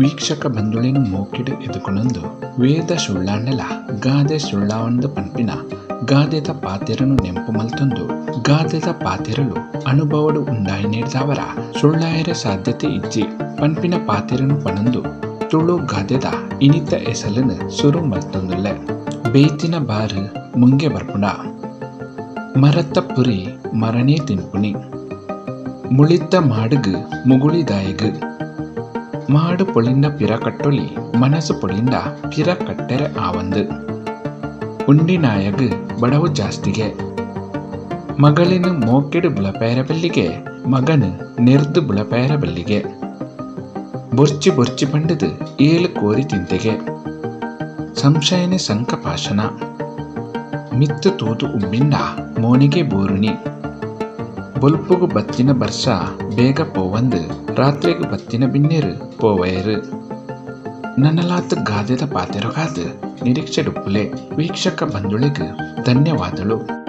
ವೀಕ್ಷಕ ಬಂದುಳಿನು ಮೂಕಿಡು ಎದುಕೊಂಡು ವೇದ ಸುಳ್ಳಾಂಡಲ, ಗಾದೆ ಸುಳ್ಳಾವೊಂದು ಪನ್ಪಿನ, ಗಾದೆದ ಪಾತೆರನು ನೆಂಪು ಮಲ್ತೊಂದು, ಗಾದೆದ ಪಾತೆರಲು ಅನುಭವಡು ಉಂಡಾಯಿ ನೀಡಿದವರ ಸುಳ್ಳಾಯರ ಸಾಧ್ಯತೆ ಇಜ್ಜಿ, ಪನ್ಪಿನ ಪಾತೆರನು ಪಣಂದು ತುಳು ಗಾದೆದ ಇನಿತ ಎಸಲನ್ನು ಸುರು ಮಲ್ತೊಂದುಲ್ಲೆ. ಬೇತಿನ ಬಾರ ಮುಂಗೆ ಬರ್ಪುಣ. ಮರತ್ತ ಪುರಿ ಮರಣೇ ತಿನ್ಪುನಿ. ಮುಳಿತ್ತ ಮಾಡುಗು ಮುಗುಳಿದಾಯಗ மாடு பொழிந்த பிற கட்டொளி ಮನಸ್ಸು ಪೊಳಿಂದ ಪಿರ ಕಟ್ಟೆರೆ ಆವಂದು ಉಂಡಿನಾಯಗು ಬಡವು ಜಾಸ್ತಿಗೆ ಮಗಳಿನ ಮೋಕೆಡು ಬುಳಪೇರ ಬಲ್ಲಿಗೆ ಮಗನು ನೆರ್ದು ಬುಳಪೇರ ಬಲ್ಲಿಗೆ ಬೊರ್ಚಿ ಬೊರ್ಚಿ ಪಂಡದು ಏಳು ಕೋರಿ ತಿಂತೆಗೆ ಸಂಶಯನೆ ಸಂಕಪಾಶನ ಮಿತ್ತು ತೂತು ಉಬ್ಬಿಂಡ ಮೋನಿಗೆ ಬೋರುಣಿ ಬೊಲ್ಪುಗು ಬತ್ತಿನ ಬರ್ಷ, ಬೇಗ ಪೋವಂದು ರಾತ್ರಿಗು ಬತ್ತಿನ ಬಿನ್ನೇರು ಪೋವಯರು ನನ್ನಲಾತು ಗಾದೆದ ಪಾತೆರಗಾದ, ನಿರೀಕ್ಷೆ ಡುಪ್ಪುಲೆ, ವೀಕ್ಷಕ ಬಂಧುಳಿಗೆ ಧನ್ಯವಾದಗಳು